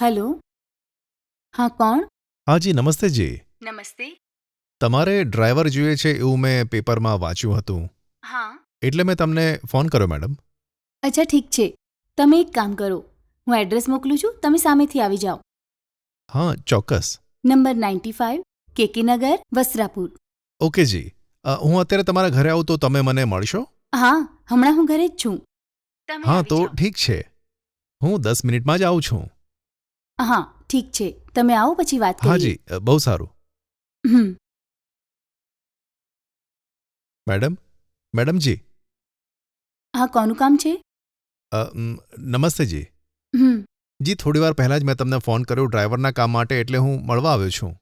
Hello? હા કોણ? હાજી નમસ્તે જી. નમસ્તે. તમારે ડ્રાઈવર જોઈએ છે એવું મેં પેપરમાં વાંચ્યું હતું. હા. એટલે મેં તમને ફોન કર્યો મેડમ. અચ્છા ઠીક છે. તમે એક કામ કરો. હું એડ્રેસ મોકલું છું તમે સામેથી આવી જાઓ. હા ચોક્કસ. નંબર નાઇન્ટી ફાઇવ કેકે નગર વસ્ત્રાપુર. ઓકે જી. અ, હું અત્યારે તમારા ઘરે આવું તો તમે મને મળશો? હા હમણાં હું ઘરે જ છું. તમે હા આવી તો જાઓ. ઠીક છે. હું દસ મિનિટમાં જ આવું છું. હા ઠીક છે. તમે આવો પછી વાત કરીએ. હાજી બહુ સારું. હમ. મેડમ મેડમજી. હા કોનું કામ છે? અ, મ, નમસ્તે જી હમ. જી થોડી વાર પહેલાં જ મેં તમને ફોન કર્યો ડ્રાઈવરના કામ માટે એટલે હું મળવા આવ્યો છું.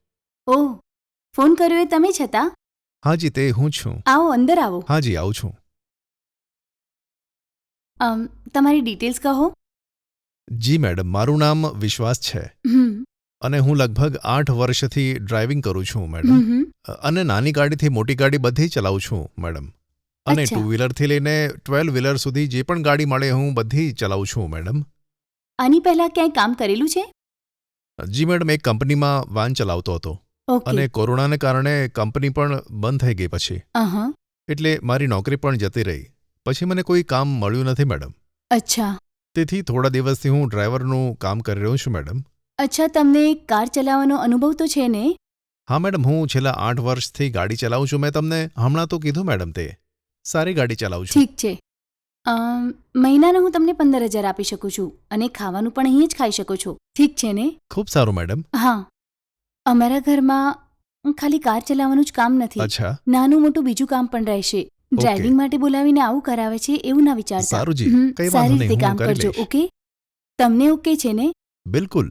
ઓહ ફોન કર્યો એ તમે જ હતા? હાજી તે હું જ છું. આવો અંદર આવો. હાજી આવું છું. અમ, તમારી ડિટેલ્સ કહો. જી મેડમ મારું નામ વિશ્વાસ છે. અને હું લગભગ આઠ વર્ષથી ડ્રાઇવિંગ કરું છું મેડમ. અને નાની ગાડીથી મોટી ગાડી બધી ચલાવું છું મેડમ. અને. ટુ વ્હીલરથી લઈને ટ્વેલ્વ વ્હીલર સુધી જે પણ ગાડી મળે હું બધી ચલાવું છું મેડમ. આની પહેલા ક્યાંય કામ કરેલું છે? જી મેડમ એક કંપનીમાં વાન ચલાવતો હતો. અને કોરોનાને કારણે કંપની પણ બંધ થઈ ગઈ પછી. એટલે મારી નોકરી પણ જતી રહી. પછી મને કોઈ કામ મળ્યું નથી મેડમ. અચ્છા. તેથી થોડા દિવસથી હું ડ્રાઈવરનું કામ કરી રહ્યો છું મેડમ. અચ્છા તમને કાર ચલાવવાનો અનુભવ તો છે ને? હા મેડમ હું છેલ્લા આઠ વર્ષથી ગાડી ચલાવું છું. મેં તમને હમણાં તો કીધું મેડમ તે. સારી ગાડી ચલાવું છું. ઠીક છે. અમ, મહિનાના હું તમને પંદર હજાર આપી શકું છું અને ખાવાનું પણ અહીં જ ખાઈ શકો છો. ઠીક છે ને? ખૂબ સારું મેડમ. હા. અમારા ઘરમાં ખાલી કાર ચલાવવાનું જ કામ નથી. અચ્છા. નાનું મોટું બીજું કામ પણ રહેશે. ડ્રાઇવિંગ માટે બોલાવીને આવું કરાવે છે એવું ના વિચારતા. સારું જી. કઈ વાંધો સારી નહીં રીતે હું કામ કરજો ઓકે? તમને ઓકે છે ને? બિલકુલ.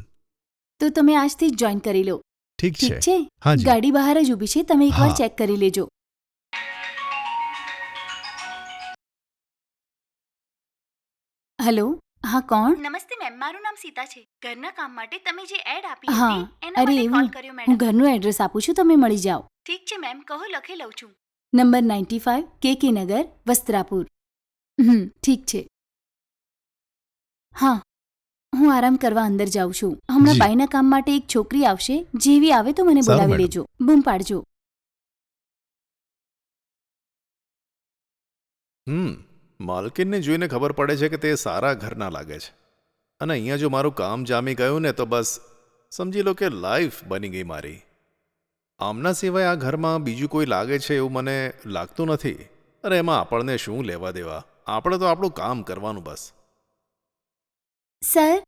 તો તમે આજથી જ જોઈન કરી લો. ઠીક છે. છે? હા જી. ગાડી બહાર જ ઊભી છે તમે એકવાર ચેક કરી લેજો. હેલો હા કોણ? નમસ્તે મેમ મારું નામ સીતા છે. ઘરના કામ માટે તમે જે એડ આપી હા, હતી એના અરે માટે કોલ કર્યો હું ઘરનું એડ્રેસ આપું છું તમે મળી જાઓ. ઠીક છે મેમ કહો લખી લઉં છું. નંબર નાઇન્ટી ફાઇવ કે કે નગર વસ્ત્રાપુર. હમ ઠીક છે. હા હું આરામ કરવા અંદર જાઉં છું. હમણાં બાઈના કામ માટે એક છોકરી આવશે જેવી આવે તો મને સારું, બોલાવી મેડમ. લેજો. બૂમ પાડજો. હમ માલકીનને જોઈને ખબર પડે છે કે તે સારા ઘરના લાગે છે. અને અહીંયા જો મારું કામ જામી ગયું ને તો બસ સમજી લો કે લાઈફ બની ગઈ મારી. આમના સિવાય આ ઘરમાં બીજું કોઈ લાગે છે એવું મને લાગતું નથી? અરે એમાં આપણને શું લેવા દેવા? આપણે તો આપણું કામ કરવાનું બસ. સર?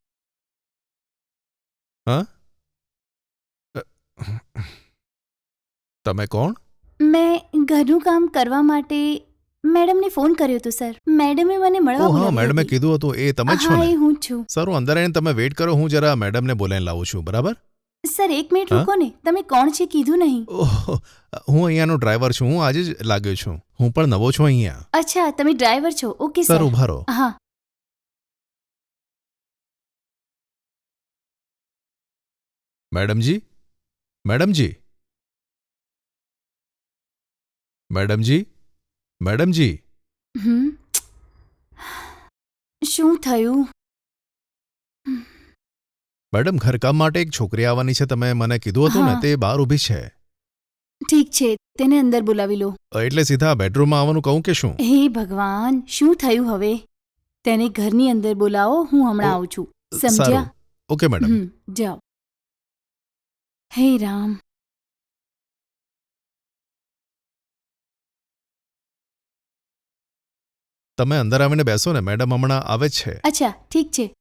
તમે કોણ? મેં ઘરનું કામ કરવા માટે મેડમને ફોન કર્યો હતો સર. મેડમે મને મળવા હા મેડમે કીધું હતું એ તમે જ છો હા એ હું જ છું. સારું અંદર આવીને તમે વેઇટ કરો હું જરા મેડમને બોલાવીને લાવું છું બરાબર? સર એક મિનિટ હા? રૂકો ને. તમે કોણ છે કીધું નહીં. ઓહ હું અહીંયાનો ડ્રાઈવર છું. હું આજે જ લાગ્યો છું. હું પણ નવો છું અહીંયા. અચ્છા તમે ડ્રાઈવર છો. Okay sir. સર ઊભા રહો હા. મેડમજી? મેડમજી? મેડમજી? મેડમજી? હમ. શું થયું? મેડમ ઘરકામ માટે એક છોકરી આવવાની છે તમે મને કીધું હતું ને હા. તે બહાર ઊભી છે. ઠીક છે તેને અંદર બોલાવી લો. એટલે સીધા બેડરૂમમાં આવવાનું કહું કે શું? હે ભગવાન શું થયું હવે? તેને ઘરની અંદર બોલાવો હું હમણાં આવું છું. સમજ્યા? સારું. Okay madam. હમ જાઓ. હે રામ. તમે અંદર આવીને બેસો ને મેડમ હમણાં આવે જ છે. અચ્છા ઠીક છે.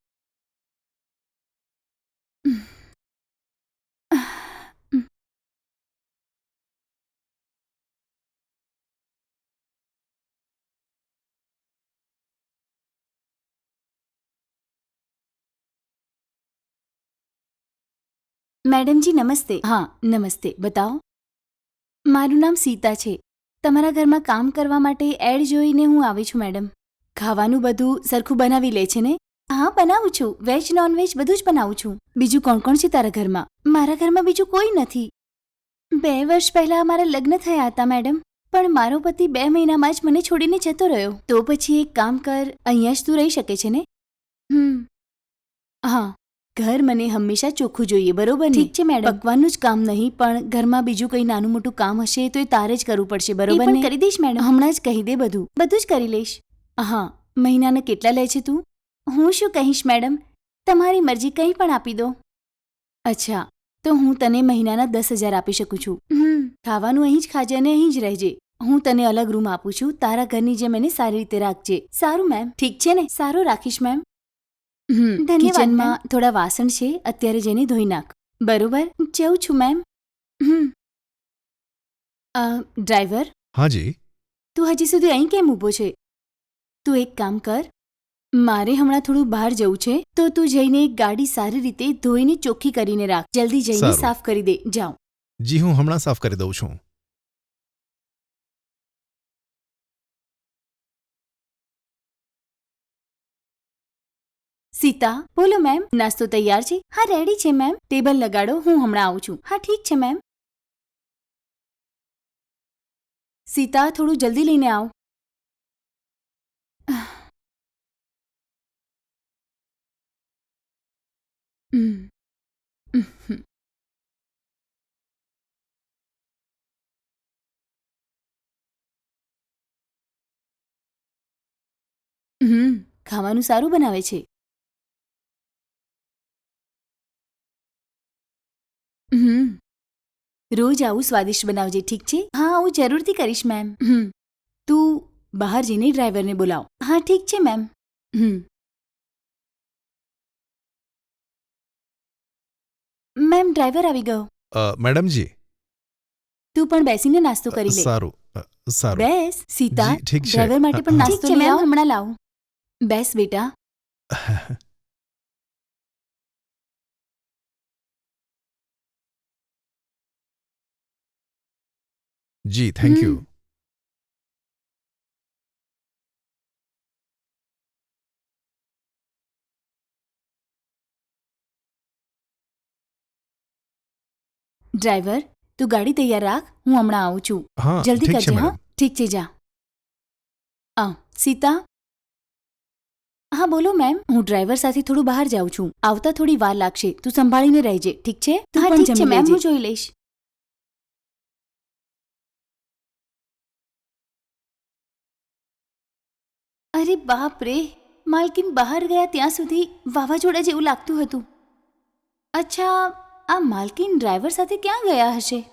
મેડમજી નમસ્તે. હા, નમસ્તે. બતાવો. મારું નામ સીતા છે. તમારા ઘરમાં કામ કરવા માટે એડ જોઈને હું આવી છું, મેડમ. ખાવાનું બધું સરખું બનાવી લે છે ને? હા, બનાવું છું. વેજ, નોનવેજ બધું જ બનાવું છું. બીજું કોણ કોણ છે તારા ઘરમાં? મારા ઘરમાં બીજું કોઈ નથી. બે વર્ષ પહેલા મારા લગ્ન થયા હતા, મેડમ. પણ મારો પતિ બે મહિનામાં જ મને છોડીને જતો રહ્યો. તો પછી એક કામ કર, અહીંયા જ તું રહી શકે છે ને? હમ. હા. ઘર મને હંમેશા ચોખ્ખું જોઈએ બરોબર ઠીક છે, મેડમ. પકવાનું જ કામ નહીં પણ ઘરમાં બીજું કંઈ નાનું મોટું કામ હશે તો એ તારે જ કરવું પડશે બરોબર ને? કરી દઈશ મેડમ. હમણાં જ કહી દે બધું. બધું જ કરી લઈશ. હા મહિનાના કેટલા લે છે તું? હું શું કહીશ મેડમ? તમારી મરજી કંઈ પણ આપી દો. અચ્છા તો હું તને મહિનાના દસ હજાર આપી શકું છું. ખાવાનું અહીં જ ખાજે અને અહીં જ રહેજે. હું તને અલગ રૂમ આપું છું તારા ઘરની જેમ એને સારી રીતે રાખજે. સારું મેમ. ઠીક છે ને? સારું રાખીશ મેમ. હમ ધન્યવાદ, કિચનમાં થોડા વાસણ છે અત્યારે જઈને ધોઈ નાખ. બરોબર? જઉં છું મેમ હમ. અ, ડ્રાઈવર હાજી. તું હજી સુધી અહીં કેમ ઊભો છે? તું એક કામ કર. મારે હમણાં થોડું બહાર જવું છે તો તું જઈને ગાડી સારી રીતે ધોઈને ચોખ્ખી કરીને રાખ. જલ્દી જઈને સારું. સાફ કરી દે. જાઉં. જી હું હમણાં સાફ કરી દઉં છું. સીતા, બોલો મેમ. નાસ્તો તૈયાર છે? હા, રેડી છે મેમ. ટેબલ લગાડો, હું હમણાં આવું છું. હા, ઠીક છે મેમ. સીતા, થોડું જલ્દી લઈને આવ. હમ. ખાવાનું સારું બનાવે છે. રોજ આવું સ્વાદિષ્ટ બનાવજે ઠીક છે? હા હું જરૂરથી કરીશ મેમ હમ. તું બહાર જઈને ડ્રાઈવરને બોલાવ. હા ઠીક છે મેમ હમ. મેમ ડ્રાઈવર આવી ગયો. અ, મેડમજી. તું પણ બેસીને નાસ્તો કરી લે. સારું. અ, સારું. બેસ સીતા જી, ઠીક છે. ડ્રાઈવર માટે પણ હા. ઠીક નાસ્તો છે લઈ મેમ આવ હમણાં લાવું. બેસ બેટા. જી થેન્ક યુ હમ. ડ્રાઈવર તું ગાડી તૈયાર રાખ હું હમણાં આવું છું. હા જલ્દી ઠીક છે કરજે હા મેડમ ઠીક છે જા આ સીતા હા બોલો મેમ હું ડ્રાઈવર સાથે થોડું બહાર જાઉં છું. આવતા થોડી વાર લાગશે. તું સંભાળીને રહેજે ઠીક છે? તું હા પણ ઠીક છે જમી મેમ લેજે. હું જોઈ લઈશ. અરે બાપ રે, માલકીન બહાર ગયા ત્યાં સુધી વાવાઝોડા જેવું લાગતું હતું. અચ્છા, આ માલકીન ડ્રાઈવર સાથે ક્યાં ગયા હશે?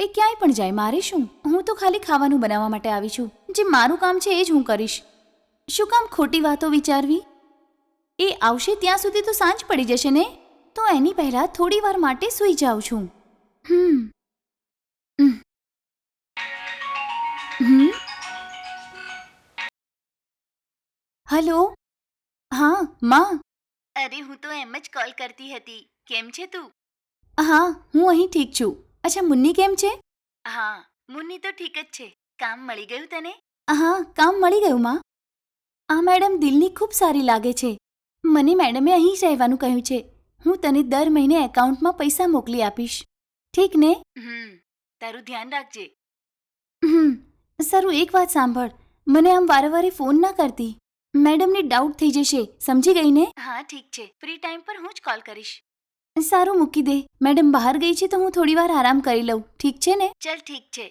એ ક્યાંય પણ જાય, મારે શું? હું તો ખાલી ખાવાનું બનાવવા માટે આવી છું. જે મારું કામ છે એ જ હું કરીશ. શું કામ ખોટી વાતો વિચારવી? એ આવશે ત્યાં સુધી તો સાંજ પડી જશે ને? તો એની પહેલાં થોડી વાર માટે સૂઈ જાઉં છું. હમ. હલો? હા માં. અરે હું તો એમ જ કોલ કરતી હતી. કેમ છે તું? હા હું અહીં ઠીક છું. અચ્છા મુન્ની કેમ છે? હા મુન્ની તો ઠીક જ છે. કામ મળી ગયું તને? હા કામ મળી ગયું માં. આ મેડમ દિલની ખૂબ સારી લાગે છે. મને મેડમે અહીં જ રહેવાનું કહ્યું છે. હું તને દર મહિને એકાઉન્ટમાં પૈસા મોકલી આપીશ. ઠીક ને? હમ તારું ધ્યાન રાખજે. હમ સારું એક વાત સાંભળ. મને આમ વારે વારે ફોન ના કરતી. મેડમને ડાઉટ થઈ જશે. સમજી ગઈ ને? હા ઠીક છે. ફ્રી ટાઈમ પર હું જ કોલ કરીશ. સારું મૂકી દે. મેડમ બહાર ગઈ છે તો હું થોડી વાર આરામ કરી લઉં. ઠીક છે ને? ચલ ઠીક છે.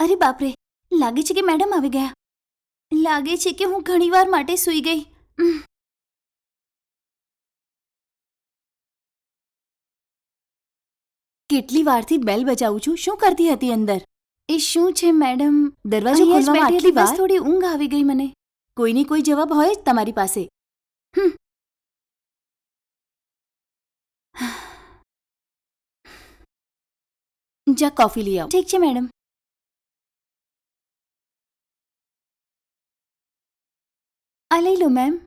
અરે બાપરે લાગે છે કે મેડમ આવી ગયા. લાગે છે કે હું ઘણીવાર માટે સૂઈ ગઈ. કેટલી વારથી બેલ બજાવું છું? શું કરતી હતી અંદર? એ શું છે મેડમ? દરવાજો ખોલવામાં આટલી વાર? થોડી ઊંઘ આવી ગઈ મને. કોઈની કોઈ જવાબ હોય જ તમારી પાસે. જા કોફી લઈ આવો. ઠીક છે મેડમ. લો મેમ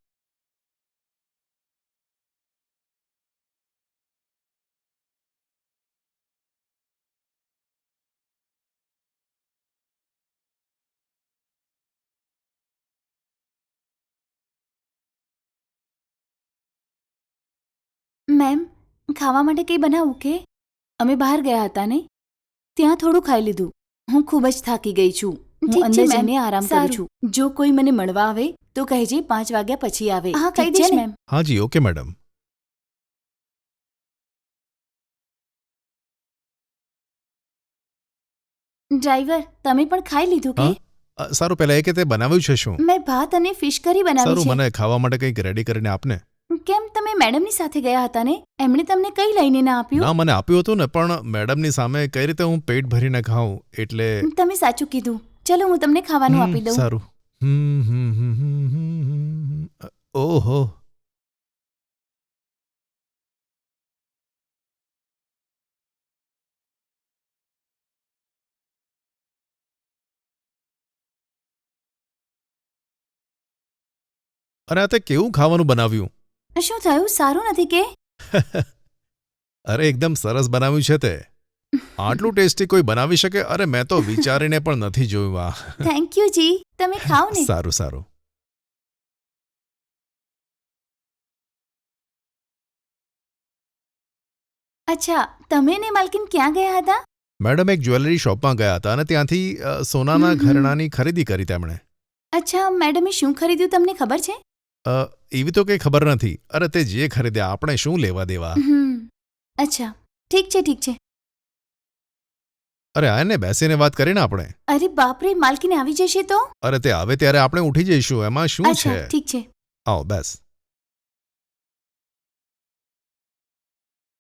મેમ ખાવા માટે કંઈ બનાવું કે? અમે બહાર ગયા હતા ને ત્યાં થોડું ખાઈ લીધું. હું ખૂબ જ થાકી ગઈ છું. હું અંદર જઈને આરામ કરું છું. જો કોઈ મને મળવા આવે તો કહેજે પાંચ વાગ્યા પછી આવે. હા કહી દઈશ મેમ. હા જી ઓકે મેડમ. ડ્રાઈવર તમે પણ ખાઈ લીધું કે? અ, સારું પહેલા એ કે તે બનાવ્યું છે શું? મેં ભાત અને ફિશ કરી બનાવી સારું છે. મને ખાવા માટે કંઈક રેડી કરીને આપને. કેમ તમે મેડમની સાથે ગયા હતા ને? એમણે તમને કઈ લઈને ના આપ્યું? ના મને આપ્યું હતું ને પણ મેડમની સામે કઈ રીતે હું પેટ ભરીને ખાઉં એટલે તમે સાચું કીધું. ચલો હું તમને ખાવાનું હમ, આપી દઉં. સારું. હમ, હમ, હમ, હમ, હમ, હમ. અ, ઓહો અરે આ તે કેવું ખાવાનું બનાવ્યું શું થયું સારું નથી કે અરે એકદમ સરસ બનાવ્યું છે તે આટલું ટેસ્ટી કોઈ બનાવી શકે અરે મેં તો વિચારીને પણ નથી જોયું આ થેન્ક યુ જી તમે ખાઓ ને સારું સારું. અચ્છા તમે ને માલકીન ક્યાં ગયા હતા? મેડમ એક જ્વેલરી શોપમાં ગયા હતા અને ત્યાંથી અ, સોનાના હમ, હમ. ઘરેણાંની ખરીદી કરી તેમણે. અચ્છા મેડમે શું ખરીદ્યું તમને ખબર છે? અ, એવી તો કંઈ ખબર નથી. અરે તે જે ખરીદ્યા આપણે શું લેવા દેવા? હમ. અચ્છા ઠીક છે ઠીક છે. અરે આને બેસીને વાત કરીને આપણે. અરે બાપરે માલકીને આવી જશે તો? અરે તે આવે ત્યારે આપણે ઉઠી જઈશું. એમાં શું અચ્છા છે? ઠીક છે. આવો બેસ.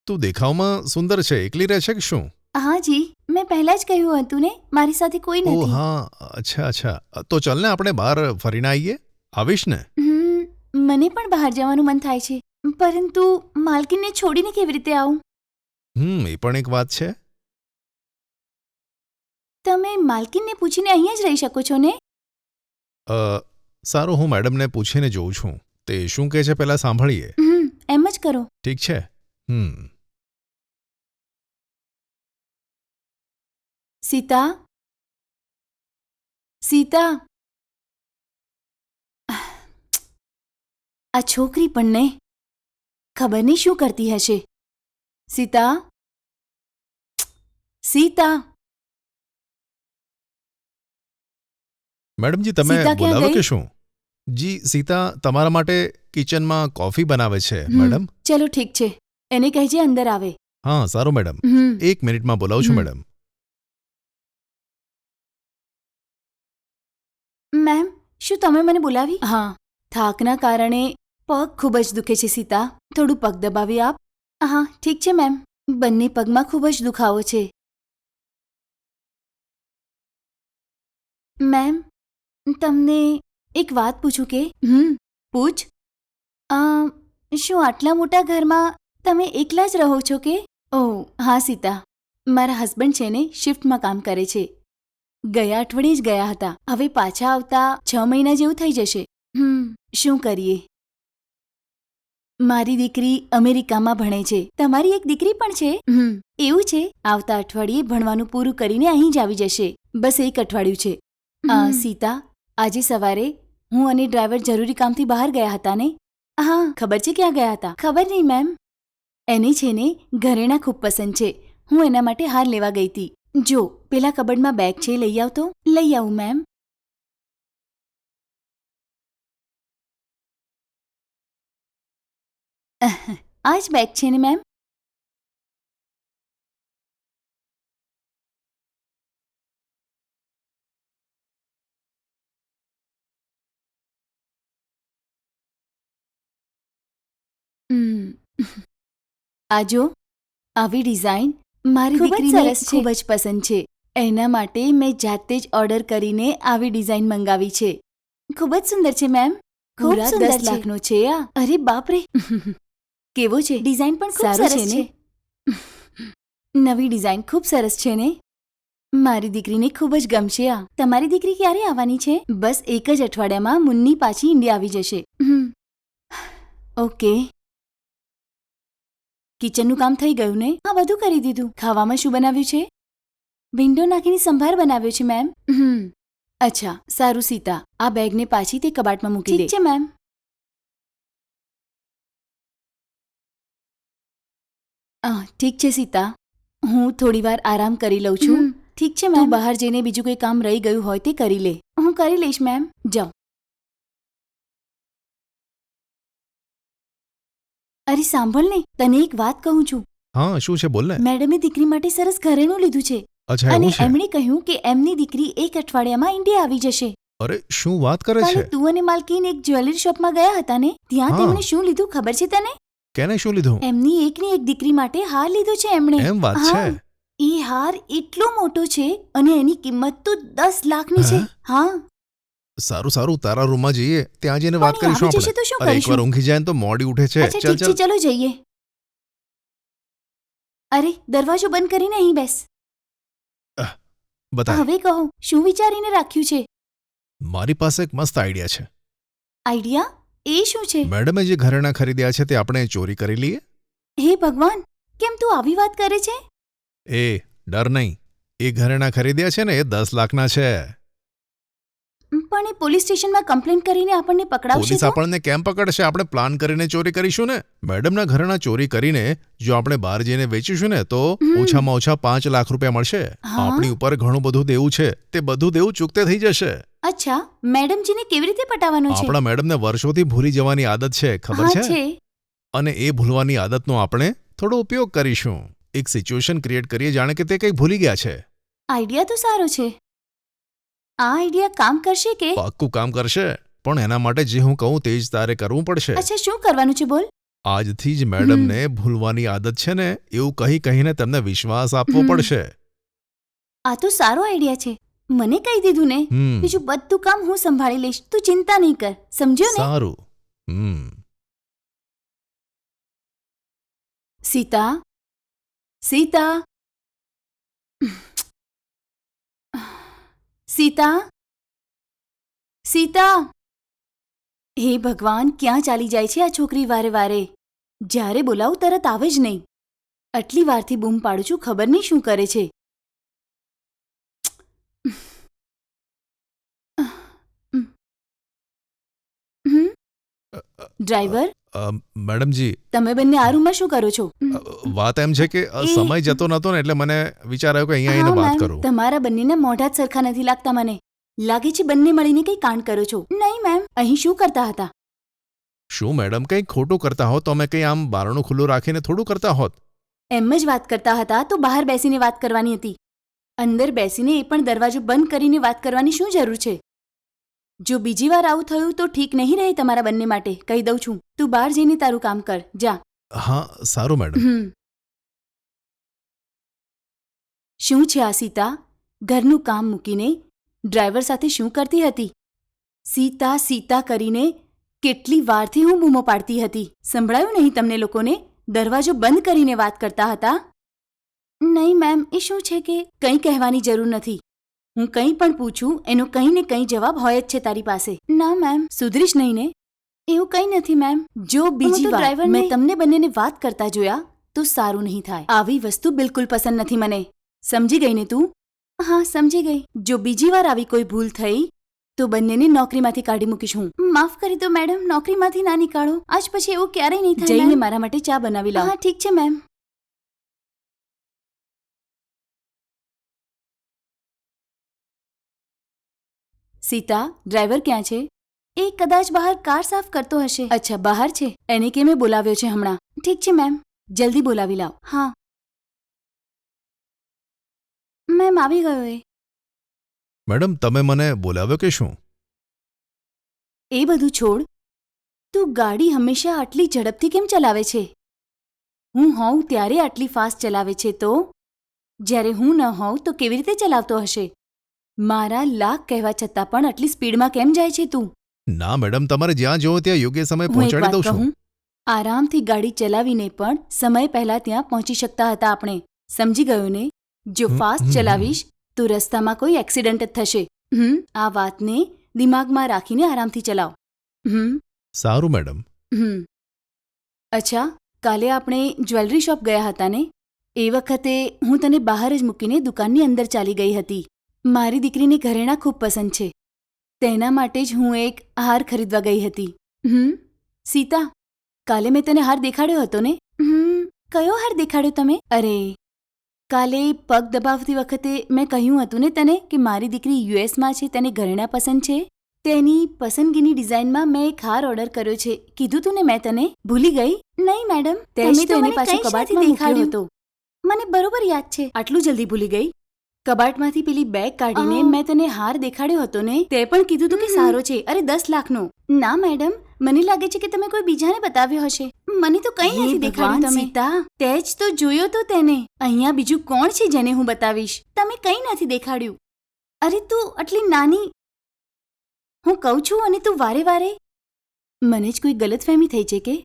તું દેખાવમાં સુંદર છે. એકલી રહે છે કે શું? હા જી મેં પહેલા જ કહ્યું હતું ને મારી સાથે કોઈ ઓ નથી. હા. અચ્છા અચ્છા. તો ચલ ને આપણે બહાર ફરીને આવીએ? આવીશ ને? હમ, મને પણ બહાર જવાનું મન થાય છે. પરંતુ માલકીનને છોડીને કેવી રીતે આવું? હમ એ પણ એક વાત છે. તમે માલકીનને પૂછીને અહીંયા જ રહી શકો છો ને? અ, સારું હું મેડમને પૂછીને જોઉં છું. તે શું કહે છે પહેલાં સાંભળીએ? હમ એમ જ કરો. ઠીક છે. હમ. સીતા? સીતા? આ છોકરી પણ ને? ખબર નહીં શું કરતી હશે? સીતા? સીતા? મેડમજી તમે બોલાવો કે શું? જી સીતા તમારા માટે કિચનમાં કોફી બનાવે છે મેડમ. ચલો ઠીક છે. એને કહેજે અંદર આવે. હા સારું મેડમ. એક મિનિટમાં બોલાવું છું મેડમ. મેમ શું તમે મને બોલાવી? હા. થાકના કારણે પગ ખૂબ જ દુખે છે સીતા. થોડું પગ દબાવી આપ. હા ઠીક છે મેમ. બંને પગમાં ખૂબ જ દુખાવો છે. મેમ તમને એક વાત પૂછું કે? હમ, પૂછ. શું આટલા મોટા ઘરમાં તમે એકલા જ રહો છો કે? ઓહ હા સીતા. મારા હસબન્ડ છે ને, શિફ્ટમાં કામ કરે છે. ગયા અઠવાડિયે જ ગયા હતા. હવે પાછા આવતા છ મહિના જેવું થઈ જશે. હમ, શું કરીએ? મારી દીકરી અમેરિકામાં ભણે છે. તમારી એક દીકરી પણ છે? હમ, એવું છે? આવતા અઠવાડિયે ભણવાનું પૂરું કરીને અહીં જ આવી જશે. બસ એક અઠવાડિયું છે. હમ. સીતા આજે સવારે હું અને ડ્રાઈવર જરૂરી કામથી બહાર ગયા હતા ને? હા. ખબર છે ક્યાં ગયા હતા? ખબર નહીં મેમ. એને છે ને ઘરેણાં ખૂબ પસંદ છે. હું એના માટે હાર લેવા ગઈ હતી જો પેલા કબડમાં બેગ છે લઈ આવતો લઈ આવું મેમ. આ જ બેગ છે ને મેમ? આ જો આવી ડિઝાઇન મારી દીકરીને ખૂબ જ પસંદ છે. એના માટે મેં જાતે જ ઓર્ડર કરીને આવી ડિઝાઇન મંગાવી છે. ખૂબ જ સુંદર છે મેમ. ખૂબ સુંદર દસ લાખનો છે આ. અરે બાપરે. કેવો છે? ડિઝાઇન પણ સારો છે ને? નવી ડિઝાઇન ખૂબ સરસ છે ને? મારી દીકરીને ખૂબ જ ગમશે આ. તમારી દીકરી ક્યારે આવવાની છે? બસ એક જ અઠવાડિયામાં મુન્ની પાછી ઇન્ડિયા આવી જશે. ઓકે. કિચનનું કામ થઈ ગયું ને? હા બધું કરી દીધું. ખાવામાં શું બનાવ્યું છે? વિન્ડો નાખીને સંભાર બનાવ્યો છે મેમ હમ. અચ્છા સારું સીતા. આ બેગને પાછી તે કબાટમાં મૂકી દે. છે મેમ ઠીક છે સીતા. હું થોડી વાર આરામ કરી લઉં છું. ઠીક છે મેમ બહાર જઈને બીજું કોઈ કામ રહી ગયું હોય તે કરી લે. હું કરી લઈશ મેમ જાઓ અરે સાંભળ ને તને એક વાત કહું છું. હા શું છે? બોલ ને. મેડમે દીકરી માટે સરસ ઘરેણું લીધું છે. અચ્છા અને એવું છે? એમણે કહ્યું કે એમની દીકરી એક અઠવાડિયામાં ઇન્ડિયા આવી જશે. અરે શું વાત કરે કાલે છે? તું અને માલકીન એક જ્વેલરી શોપમાં ગયા હતા ને ત્યાં હા. તેમણે શું લીધું ખબર છે તને? કેને શું લીધું? એમની એકની એક દીકરી માટે હાર લીધો છે એમણે. એમ વાત હા. છે એ હાર એટલો મોટો છે અને એની કિંમત તો દસ લાખની છે. હે? હા. સારું સારું તારા રૂમમાં જઈએ ત્યાં જઈને વાત કરીશું આપણે. અરે એકવાર ઊંઘી જાય તો મોડી ઉઠે છે. ચાલ ચાલ. ચલો જઈએ. અરે દરવાજો બંધ કરીને અહીં બેસ. બતા હવે કહો શું વિચારીને રાખ્યું છે? મારી પાસે એક મસ્ત આઈડિયા છે. આઈડિયા? એ શું છે? મેડમે જે ઘરેણાં ખરીદ્યા છે તે આપણે ચોરી કરી લઈએ? હે ભગવાન કેમ તું આવી વાત કરે છે? એ ડર નહીં. એ ઘરેણાં ખરીદ્યા છે ને એ દસ લાખના છે. પણ એ પોલીસ સ્ટેશનમાં કમ્પ્લેન કરીને આપણને પકડાવશે પોલીસ આપણને કેમ પકડશે? આપણે પ્લાન કરીને ચોરી કરીશું ને? મેડમના ઘરેણાં ચોરી કરીને જો આપણે બહાર જઈને વેચીશું ને તો ઓછામાં ઓછા પાંચ લાખ રૂપિયા મળશે. આપણી ઉપર ઘણું બધું દેવું છે. તે બધું દેવું ચૂકતે થઈ જશે. અચ્છા મેડમજીને કેવી રીતે પટાવવાનું છે? આપણા મેડમને વર્ષોથી ભૂલી જવાની આદત છે ખબર છે? છે. અને એ ભૂલવાની આદતનો આપણે થોડો ઉપયોગ કરીશું. એક સિચ્યુએશન ક્રિએટ કરીએ જાણે કે તે કંઈક ભૂલી ગયા છે. આઈડિયા તો સારો છે. આ આઈડિયા કામ કરશે કે? પાક્કું કામ કરશે પણ એના માટે જે હું કહું તે જ તારે કરવું પડશે. અચ્છા શું કરવાનું છે બોલ? આજથી જ મેડમને ભૂલવાની આદત છે ને એવું કહી કહીને તમને વિશ્વાસ આપવો પડશે. આ તો સારો આઈડિયા છે. મને કહી દીધું ને બીજું બધું કામ હું સંભાળી લઈશ. તું ચિંતા નહીં કર. સમજ્યો ને? સારું. હમ. સીતા? સીતા? સીતા સીતા હે ભગવાન ક્યાં ચાલી જાય છે આ છોકરી વારે વારે જ્યારે બોલાવું તરત આવે જ નહીં આટલી વારથી બૂમ પાડું છું ખબર નહીં શું કરે છે હમ? ડ્રાઈવર? મેડમજી તમે બંને આ રૂમમાં શું કરો છો? વાત એમ છે કે સમય જતો નતો ને એટલે મને વિચાર આવ્યો કે અહીંયા આવીને વાત કરું. તમારા બંનેને મોઢા જ સરખા નથી લાગતા મને. લાગે છે બંને મળીને કઈ કાંડ કરો છો. નહીં મેમ અહીં શું કરતા હતા? શું મેડમ કંઈક ખોટું કરતા હોત? તો અમે કંઈ આમ બારણું ખુલ્લું રાખીને થોડું કરતા હોત? એમ જ વાત કરતા હતા તો બહાર બેસીને વાત કરવાની હતી. અંદર બેસીને એ પણ દરવાજો બંધ કરીને વાત કરવાની શું જરૂર છે? જો બીજી વાર આવું થયું તો ઠીક નહીં રહે તમારા બંને માટે. કહી દઉં છું. તું બહાર જઈને તારું કામ કર. જા. હા સારું મેડમ. હમ. શું છે આ સીતા? ઘરનું કામ મૂકીને ડ્રાઈવર સાથે શું કરતી હતી? સીતા સીતા કરીને કેટલી વારથી હું બૂમો પાડતી હતી. સંભળાયું નહીં તમને લોકોને? દરવાજો બંધ કરીને વાત કરતા હતા? નહીં મેમ એ શું છે કે કંઈ કહેવાની જરૂર નથી. હું કંઈ પણ પૂછું એનો કંઈ ને કંઈ જવાબ હોય જ છે તારી પાસે. ના મેમ સુધરીશ નહીં ને? એવું કંઈ નથી મેમ જો બીજી વાર મેં તમને બંનેને વાત કરતા જોયા તો સારું નહીં થાય. આવી વસ્તુ બિલકુલ પસંદ નથી મને. સમજી ગઈ ને તું? હા સમજી ગઈ. જો બીજી વાર આવી કોઈ ભૂલ થઈ તો બંનેને નોકરીમાંથી કાઢી મૂકીશ હું. માફ કરી દો મેડમ નોકરીમાંથી ના નીકાળો. આજ પછી એવું ક્યારેય નહીં થાય જઈને મારા માટે ચા બનાવી લાવ. હા ઠીક છે મેમ સીતા ડ્રાઈવર ક્યાં છે? એ કદાચ બહાર કાર સાફ કરતો હશે. અચ્છા બહાર છે. એને કેમે બોલાવ્યો છે હમણાં? ઠીક છે મેમ. જલ્દી બોલાવી લાવ. હા. મેમ આવી ગયો એ. મેડમ તમે મને બોલાવ્યો કે શું? એ બધું છોડ. તું ગાડી હંમેશા આટલી ઝડપથી કેમ ચલાવે છે? હું હોઉં ત્યારે આટલી ફાસ્ટ ચલાવે છે તો? જ્યારે હું ન હોઉં તો કેવી રીતે ચલાવતો હશે? મારા લાખ કહેવા છતાં પણ આટલી સ્પીડમાં કેમ જાય છે તું? ના મેડમ તમારે જ્યાં જોવો ત્યાં યોગ્ય સમયે હું એક પહોંચાડી વાત દઉં છું. કહું? આરામથી ગાડી ચલાવીને પણ સમય પહેલા ત્યાં પહોંચી શકતા હતા આપણે. સમજી ગયો ને? જો હમ, ફાસ્ટ હમ, ચલાવીશ તો રસ્તામાં કોઈ એક્સિડન્ટ જ થશે. હમ આ વાતને દિમાગમાં રાખીને આરામથી ચલાવ. હમ. સારું મેડમ. હમ. અચ્છા કાલે આપણે જ્વેલરી શોપ ગયા હતા ને? એ વખતે હું તને બહાર જ મૂકીને દુકાનની અંદર ચાલી ગઈ હતી. મારી દીકરીને ઘરેણાં ખૂબ પસંદ છે. તેના માટે જ હું એક હાર ખરીદવા ગઈ હતી. હમ સીતા કાલે મેં તને હાર દેખાડ્યો હતો ને? હમ કયો હાર દેખાડ્યો તમે? અરે કાલે પગ દબાવતી વખતે મેં કહ્યું હતું ને તને કે મારી દીકરી યુએસમાં છે તેને ઘરેણાં પસંદ છે? તેની પસંદગીની ડિઝાઇનમાં મેં એક હાર ઓર્ડર કર્યો છે. કીધું તું ને મેં તને? ભૂલી ગઈ? નહીં મેડમ. તે જ તો એને પાછું કબાટમાં દેખાડ્યો. હતો. મને બરોબર યાદ છે. આટલું જલ્દી ભૂલી ગઈ? કબાટમાંથી પેલી બેગ કાઢીને મેં તને હાર દેખાડ્યો હતો ને? તે પણ કીધું તું કે સારો છે. અરે દસ લાખનો. ના મેડમ મને લાગે છે કે તમે કોઈ બીજાને બતાવ્યો હશે. મને તો કંઈ નથી દેખાડ્યું તમે. સીતા. તે જ તો જોયો તો તેને. અહીંયા બીજું કોણ છે જેને હું બતાવીશ? તમે કંઈ નથી દેખાડ્યું. અરે તું આટલી નાની. હું કહું છું અને તું વારે વારે. મને જ કોઈ ગલતફહેમી થઈ છે કે?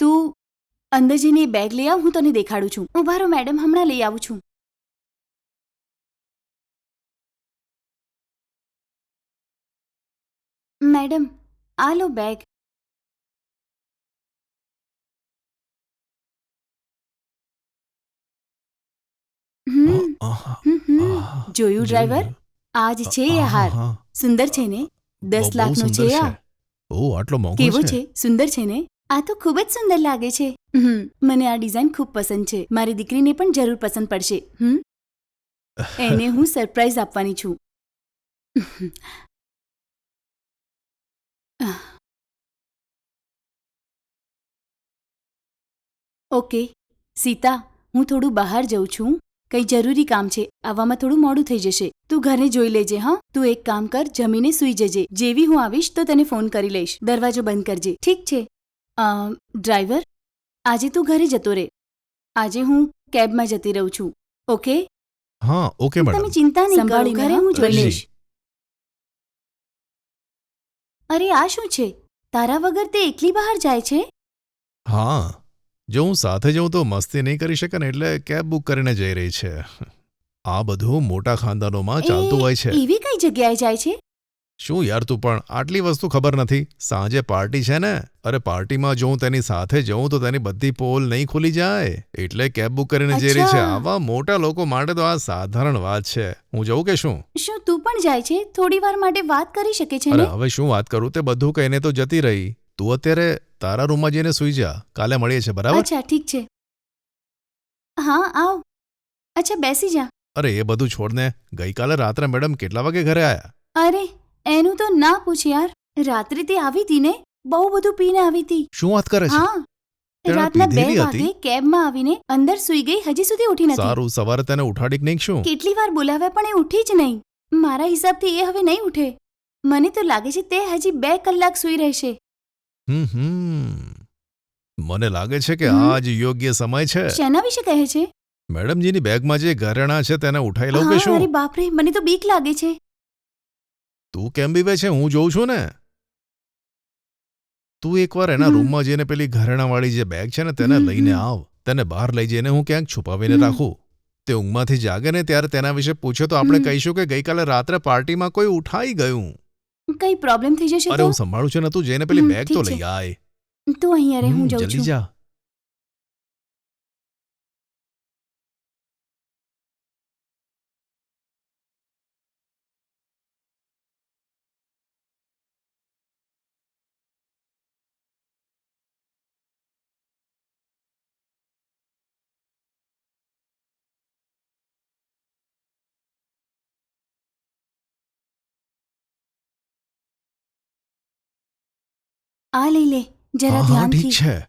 તું અંદર જઈને બેગ લઈ આવ હું તને દેખાડું છું. ઉભારો મેડમ હમણાં લઈ આવું છું. મેડમ આ લો બેગ. જોયું ડ્રાઈવર આ જ છે એ હાર સુંદર છે ને દસ લાખનો છે આ ઓ આટલો મોંઘો કેવો છે સુંદર છે ને આ તો ખૂબ જ સુંદર લાગે છે. હમ, મને આ ડિઝાઇન ખૂબ પસંદ છે. મારી દીકરીને પણ જરૂર પસંદ પડશે. હમ એને હું સરપ્રાઈઝ આપવાની છું. ઓકે સીતા હું થોડું બહાર જઉં છું. કંઈ જરૂરી કામ છે. આવવામાં થોડું મોડું થઈ જશે. તું ઘરે જોઈ લેજે હા? તું એક કામ કર જમીને સૂઈ જજે. જેવી હું આવીશ તો તને ફોન કરી લઈશ. દરવાજો બંધ કરજે. ઠીક છે. ડ્રાઈવર? આજે તું ઘરે જતો રે. આજે હું કેબમાં જતી રહું છું. ઓકે હા ઓકે તમે ચિંતા નહીં કરો. ઘરે હું જોઈ લઈશ. અરે આ શું છે? તારા વગર તે એકલી બહાર જાય છે? હા જો હું સાથે જઉં તો મસ્તી નહીં કરી શકે ને એટલે કેબ બુક કરીને જઈ રહી છે. આ બધું મોટા ખાનદાનોમાં ચાલતું હોય છે. એવી કઈ જગ્યાએ જાય છે? શું યાર તું પણ આટલી વસ્તુ ખબર નથી? સાંજે પાર્ટી છે ને? અરે પાર્ટીમાં જો હું તેની સાથે જઉં તો તેની બધી પોલ નહીં ખુલી જાય. એટલે કેબ બુક કરીને જઈ રહી છે. આવા મોટા લોકો માટે તો આ સાધારણ વાત છે. હું જઉં કે શું? શું તું પણ જાય છે? થોડી વાર માટે વાત કરી શકે છે અરે હવે શું વાત કરું? તે બધું કહીને તો જતી રહી. તું અત્યારે તારા રૂમમાં જઈને સૂઈ જા. કાલે મળીએ છે બરાબર? અચ્છા ઠીક છે. હા આવ. અચ્છા બેસી જા. અરે એ બધું છોડને. ગઈકાલે રાત્રે મેડમ કેટલા વાગે ઘરે આયા? અરે એનું તો ના પૂછ યાર. રાત્રે તે આવી હતી ને? બહુ બધું પીને આવી હતી. શું વાત કરે છે? હા. તેણે રાતના બે પીધેલી વાગે હતી? કેબમાં આવીને અંદર સૂઈ ગઈ હજી સુધી ઉઠી નથી. સારું સવારે તેને ઉઠાડી કે નહીં શું? કેટલી વાર બોલાવ્યા પણ એ ઉઠી જ નહીં. મારા હિસાબથી એ હવે નહીં ઉઠે. મને તો લાગે છે તે હજી બે કલાક સૂઈ રહેશે. હમ હમ. મને લાગે છે કે હમ. આ જ યોગ્ય સમય છે. શેના વિશે કહે છે? મેડમજીની બેગમાં જે ઘરેણા છે તેને ઉઠાઈ લઉં કે હા, શું? અરે બાપરે મને તો બીક લાગે છે. તું કેમ બીવે છે? હું જોઉં છું ને. તું એકવાર એના રૂમમાં જઈને પેલી ઘરેણાવાળી જે બેગ છે ને તેને લઈને આવ. તેને બહાર લઈ જઈને હું ક્યાંક છુપાવીને રાખું. તે ઊંઘમાંથી જાગે ને ત્યારે તેના વિશે પૂછે તો આપણે કહીશું કે ગઈકાલે રાત્રે પાર્ટીમાં કોઈ ઉઠાઈ ગયું. કઈ પ્રોબ્લેમ થઈ જશે અરે હું સંભાળું છું ને તું જઈને પેલી બેગ તો લઈ આય. તું અહીંયા રહે હું જઉં છું. જલ્દી જા. આ લઈ લે જરા હા, ઠીક ધ્યાનથી. છે.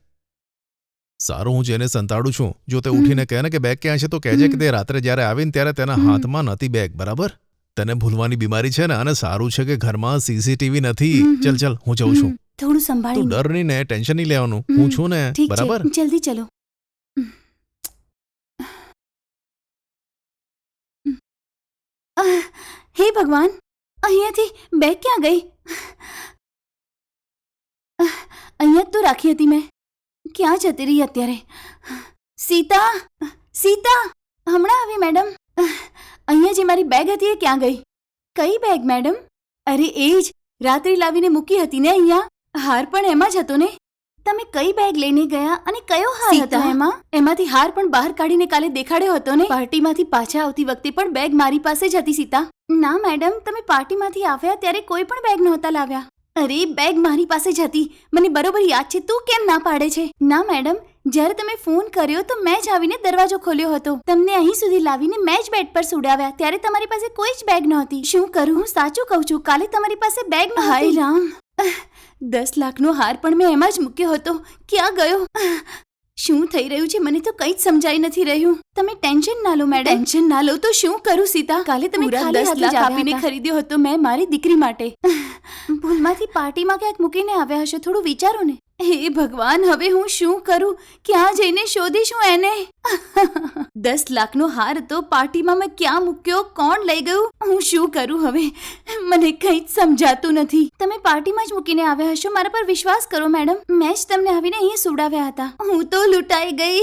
સારું હું જેને સંતાડું છું જો તે ઉઠીને કહે ને કે બેગ ક્યાં છે તો કહેજે કે તે રાત્રે જ્યારે આવીને ત્યારે તેના હમ. હાથમાં નથી બેગ બરાબર? તને ભૂલવાની બીમારી છે ને અને સારું છે કે ઘરમાં સીસીટીવી નથી. હમ, હમ. ચલ ચલ હું જઉં છું. હમ, થોડું તું સંભાળીને ડર નહીં ને ટેન્શન નહીં લેવાનું. હમ, હું છું ને ઠીક બરાબર? છે જલ્દી ચલો. આહ, હે ભગવાન અહીંયાથી બેગ ક્યાં ગઈ? અહીંયા જ તો રાખી હતી મેં. ક્યાં જતી રહી અત્યારે? સીતા સીતા હમણાં આવી મેડમ. અહીંયા જે મારી બેગ હતી એ ક્યાં ગઈ? કઈ બેગ મેડમ? અરે એ જ રાત્રે લાવીને મૂકી હતી ને અહીંયા. હાર પણ એમાં જ હતો ને? તમે કઈ બેગ લઈને ગયા અને કયો હાર હતો એમાં? એમાંથી હાર પણ બહાર કાઢીને કાલે દેખાડ્યો હતો ને? પાર્ટીમાંથી પાછા આવતી વખતે પણ બેગ મારી પાસે જ હતી સીતા. ના મેડમ તમે પાર્ટીમાંથી આવ્યા ત્યારે કોઈ પણ બેગ નહોતા લાવ્યા. અરે બેગ મારી પાસે જ હતી. મને બરોબર યાદ છે તું કેમ ના પાડે છે? ના મેડમ જ્યારે તમે ફોન કર્યો તો મેં જ આવીને દરવાજો ખોલ્યો હતો. તમને અહીં સુધી લાવીને મેં જ બેડ પર સુડાવ્યા. ત્યારે તમારી પાસે કોઈ જ બેગ નહોતી. શું કરું? હું સાચું કહું છું કાલે તમારી પાસે બેગ હાય રામ. દસ લાખનો હાર પણ મેં એમાં જ મૂક્યો હતો. ક્યાં ગયો? શું થઈ રહ્યું છે? મને તો કંઈ જ સમજાઈ નથી રહ્યું. તમે ટેન્શન ના લો મેડમ ટેન્શન ના લો તો શું કરું સીતા? કાલે તમે ખાલી દસ લાખ આપીને ખરીદ્યો હતો મેં મારી દીકરી માટે. ભૂલમાંથી પાર્ટીમાં ક્યાંક મૂકીને આવ્યા હશે? થોડું વિચારો ને. હે ભગવાન, હવે હું શું કરું? ક્યાં જઈને શોધીશું એને? દસ લાખનો હાર તો પાર્ટીમાં મેં ક્યાં મૂક્યો? કોણ લઈ ગયું? હું શું કરું હવે? મને કંઈ જ સમજાતું નથી. તમે પાર્ટીમાં જ મૂકીને આવ્યા હશો. મારા પર વિશ્વાસ કરો, મેડમ. મેં જ તમને આવીને અહીં સુડાવ્યા હતા. હું તો લૂંટાઈ ગઈ.